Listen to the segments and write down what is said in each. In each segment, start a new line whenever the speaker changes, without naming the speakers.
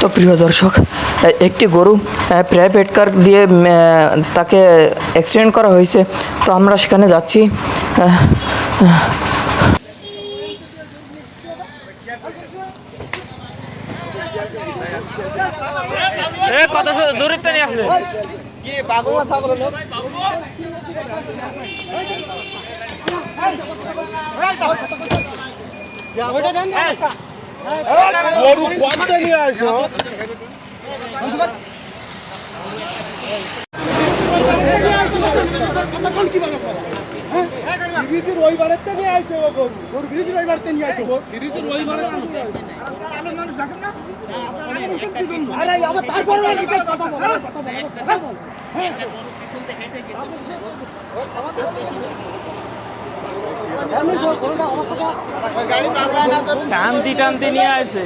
তো প্রিয় দর্শক একটি গরু প্রাইভেট কার দিয়ে তাকে অ্যাক্সিডেন্ট করা হয়েছে। তো আমরা সেখানে যাচ্ছি।
কত নিয়ে আসলে
গরু কোয়ান্টে নিয়ে আসো বিরিতির রবিবারের তে নিয়ে আইছে ও গরু গরু বিরিতির রবিবার নিয়ে আইছে বিরিতির রবিবারে আরে আবার তারপরে কথা বল কথা বল বল
টানতি টানতি নিয়ে আসে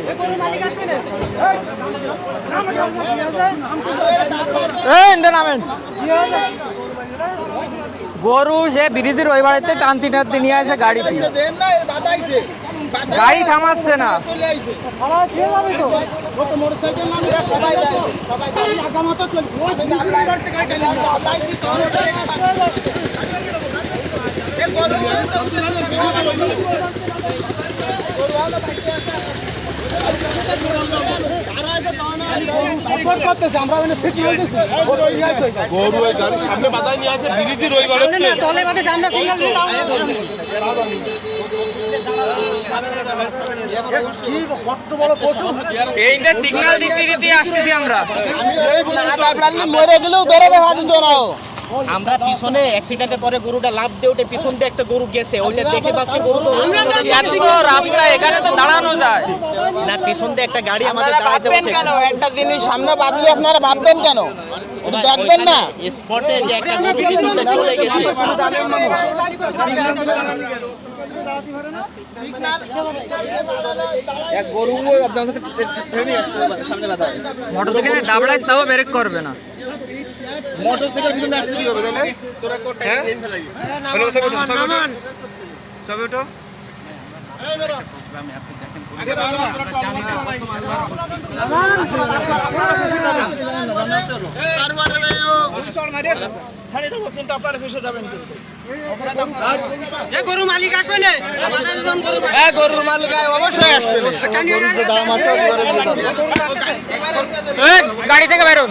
নামেন। গরু সে ব্রিজের ওই বাড়িতে টানতি টানতি নিয়ে আসে গাড়িতে গাড়ি থামাচ্ছে না।
গরু ওই গাড়ির সামনে বাধায় নিয়ে আসে বিরিতির রবিবারের তে কত বড় পশু
এইটা সিগন্যাল দিতে দিতে আসতেছি আমরা
মরে গেলেও বেরোলে না ও। আমরা পিছনে অ্যাক্সিডেন্টের পরে গরুটা লাভ দিয়ে ওঠে পিছন দিয়ে একটা গরু গেছে ওইটা দেখে ভাবছি গরু তো
রাস্তা এখানে তো দাঁড়ানো যায়।
না পিছন দিয়ে একটা গাড়ি আমাদের দাঁড়াইতে বসে কেন? একটা জিনিস সামনে বাদলে আপনারা ভাববেন কেন? দেখবেন না। স্পটে যে একটা গরু পিছন দিয়ে চলে গেছে।
মোটরসাইকেলে দাবড়ায় তাও ব্রেক করবে না।
মোটরসাইকেল পিছনে আসছে কি হবে তাহলে হ্যাঁ? সব উঠো সব উঠো সব উঠো
গরুর মালিক অবশ্যই আসবে।
এই, গাড়ি থেকে বেরোন।